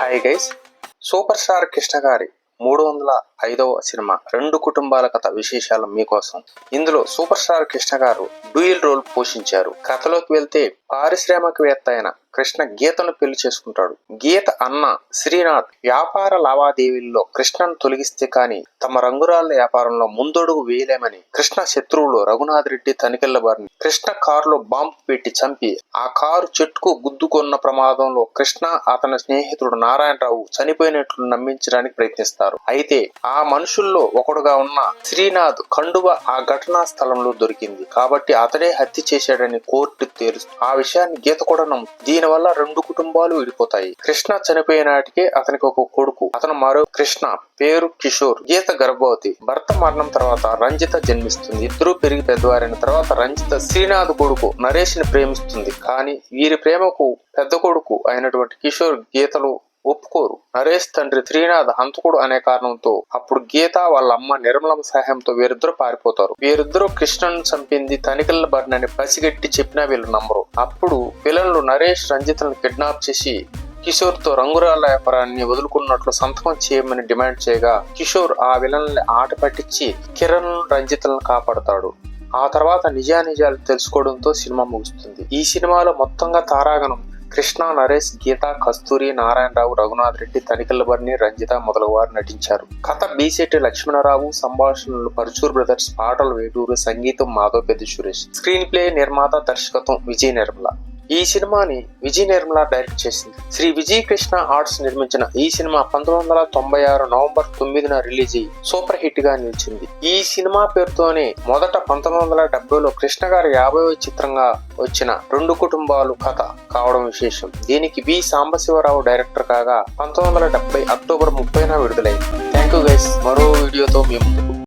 Hi guys super star Krishna గారి మూడు వందల ఐదవ సినిమా రెండు కుటుంబాల కథ విశేషాలు మీకోసం. ఇందులో సూపర్ స్టార్ కృష్ణ గారు డ్యూయల్ రోల్ పోషించారు. కథలోకి వెళ్తే పారిశ్రామికవేత్త అయిన కృష్ణ గీతను పెళ్ళి చేసుకుంటాడు. గీత అన్న శ్రీనాథ్ వ్యాపార లావాదేవీల్లో కృష్ణను తొలగిస్తే కాని తమ రంగురాళ్ళ వ్యాపారంలో ముందడుగు వేయలేమని కృష్ణ శత్రువులు రఘునాథ్ రెడ్డి తనికెళ్ళ బారిని కృష్ణ కారులో బాంబు పెట్టి చంపి ఆ కారు చెట్టుకు గుద్దుకున్న ప్రమాదంలో కృష్ణ అతని స్నేహితుడు నారాయణరావు చనిపోయినట్లు నమ్మించడానికి ప్రయత్నిస్తారు. అయితే ఆ మనుషుల్లో ఒకడుగా ఉన్న శ్రీనాథ్ కండువ ఆ ఘటనా స్థలంలో దొరికింది. కాబట్టి అతడే హత్య చేశాడని కోర్టు తేలుస్తుంది ఆ విషయాన్ని గీత కూడా నమ్ము దీనివల్ల రెండు కుటుంబాలు విడిపోతాయి. కృష్ణ చనిపోయే నాటికే అతనికి ఒక కొడుకు. అతను మరో కృష్ణ పేరు కిషోర్. గీత గర్భవతి. భర్త మరణం తర్వాత రంజిత జన్మిస్తుంది. ఇద్దరు పెరిగి పెద్దవారైన తర్వాత రంజిత శ్రీనాథ్ కొడుకు నరేష్ని ప్రేమిస్తుంది. కానీ వీరి ప్రేమకు పెద్ద కొడుకు అయినటువంటి కిషోర్ గీతలు ఒప్పుకోరు. నరేష్ తండ్రి శ్రీనాథ్ హంతకుడు అనే కారణంతో అప్పుడు గీత వాళ్ళ అమ్మ నిర్మలం సహాయంతో వీరిద్దరూ పారిపోతారు. వీరిద్దరూ కృష్ణను చంపింది తనికల్ల బర్ణని పసిగట్టి చెప్పినా వీళ్ళు నమ్మరు. అప్పుడు పిల్లలు నరేష్ రంజిత్లను కిడ్నాప్ చేసి కిషోర్తో రంగురాల వ్యాపారాన్ని వదులుకున్నట్లు సంతకం చేయమని డిమాండ్ చేయగా కిషోర్ ఆ విలన్ని ఆట పట్టించి కిరణ్ రంజిత్లను కాపాడతాడు. ఆ తర్వాత నిజానిజాలు తెలుసుకోవడంతో సినిమా ముగుస్తుంది. ఈ సినిమాలో మొత్తంగా తారాగణం కృష్ణ నరేష్ గీత కస్తూరి నారాయణరావు రఘునాథ్ రెడ్డి తనికల బర్ని రంజిత మొదలగువారు నటించారు. కథ బీసెట్టి లక్ష్మణరావు సంభాషణలు పరుచూర్ బ్రదర్స్ పాటలు వేటూరు సంగీతం మాధవ్ పెద్ద సురేష్ స్క్రీన్ ప్లే నిర్మాత దర్శకత్వం విజయ్ నిర్మల. ఈ సినిమాని విజయ్ నిర్మల డైరెక్ట్ చేసింది. శ్రీ విజయ్ కృష్ణ ఆర్ట్స్ నిర్మించిన ఈ సినిమా పంతొమ్మిది వందల తొంభై ఆరు నవంబర్ తొమ్మిదిన రిలీజ్ అయ్యి సూపర్ హిట్గా నిలిచింది. ఈ సినిమా పేరుతోనే మొదట పంతొమ్మిది వందల డెబ్బైలో కృష్ణ గారి యాభై చిత్రంగా వచ్చిన రెండు కుటుంబాలు కథ కావడం విశేషం. దీనికి వి సాంబశివరావు డైరెక్టర్ కాగా పంతొమ్మిది వందల డెబ్బై అక్టోబర్ ముప్పైన విడుదలైంది. Thank you guys. మరో వీడియోతో మేము